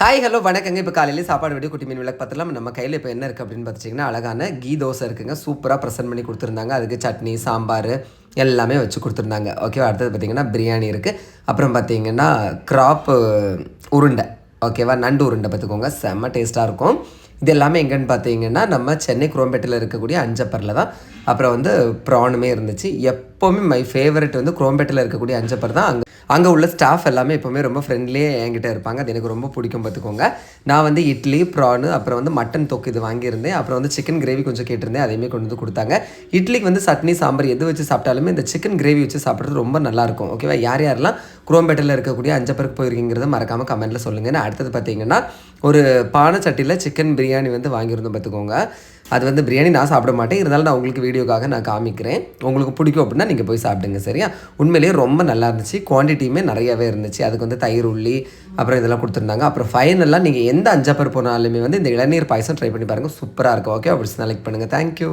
Hi hello வணக்கங்க. இப்போ காலையில் சாப்பாடு வெடி குட்டி மீன் விளக்கு பார்த்துலாம் நம்ம கையில் இப்போ என்ன இருக்குது அப்படின்னு பார்த்தீங்கன்னா அழகான கீ தோசை இருக்குங்க. சூப்பராக ப்ரெசென்ட் பண்ணி கொடுத்துருந்தாங்க. அதுக்கு சட்னி சாம்பார் எல்லாமே வச்சு கொடுத்துருந்தாங்க. ஓகேவா அடுத்தது பார்த்தீங்கன்னா பிரியாணி இருக்குது அப்புறம் பார்த்தீங்கன்னா கிராப் உருண்டை. ஓகேவா நண்டு உருண்டை பார்த்துக்கோங்க செம்ம டேஸ்ட்டாக இருக்கும். இது எல்லாமே எங்கன்னு பார்த்தீங்கன்னா நம்ம சென்னை குரோம்பேட்டில் இருக்கக்கூடிய அஞ்சப்பரில் தான். அப்புறம் வந்து ப்ரானுமே இருந்துச்சு. எப் எப்போவுமே மை ஃபேவரட் வந்து குரோம்பேட்டில் இருக்கக்கூடிய அஞ்சப்பர் தான். அங்கே அங்கே உள்ள ஸ்டாஃப் எல்லாமே எப்போவுமே ரொம்ப ஃப்ரெண்ட்லியே என்கிட்ட இருப்பாங்க. அது எனக்கு ரொம்ப பிடிக்கும் பார்த்துக்கோங்க நான் வந்து இட்லி ப்ரானு அப்புறம் வந்து மட்டன் தொக்கு இது வாங்கியிருந்தேன். அப்புறம் வந்து சிக்கன் கிரேவி கொஞ்சம் கேட்டிருந்தேன். அதையுமே கொண்டு வந்து கொடுத்தாங்க. இட்லிக்கு வந்து சட்னி சாம்பார் எது வச்சு சாப்பிட்டாலுமே இந்த சிக்கன் கிரேவி வச்சு சாப்பிட்றது ரொம்ப நல்லாயிருக்கும் ஓகேவா யார் யாரெல்லாம் குரோம்பேட்டில் இருக்கக்கூடிய அஞ்சப்பருக்கு போயிருக்கீங்கிறத மறக்காமல் கமெண்ட்டில் சொல்லுங்கள் நான் அடுத்தது பார்த்தீங்கன்னா ஒரு பானை சட்டியில் சிக்கன் பிரியாணி வந்து வாங்கியிருந்தோம் பார்த்துக்கோங்க அது வந்து பிரியாணி நான் சாப்பிட மாட்டேன். இருந்தாலும் நான் உங்களுக்கு வீடியோக்காக நான் காமிக்கிறேன். உங்களுக்கு பிடிக்கும் அப்படின்னா நீங்கள் போய் சாப்பிடுங்க சரியா? உண்மையிலேயே ரொம்ப நல்லா இருந்துச்சு. குவான்டிட்டியுமே நிறையவே இருந்துச்சு. அதுக்கு வந்து தயிர் உள்ளி அப்புறம் இதெல்லாம் கொடுத்துருந்தாங்க. அப்புறம் ஃபைனலாக நீங்கள் எந்த அஞ்சப்பர் போனாலுமே வந்து இந்த இளநீர் பாயசம் ட்ரை பண்ணி பாருங்கள் சூப்பராக இருக்கும். ஓகே அப்படி செலக்ட் பண்ணுங்கள் தேங்க்யூ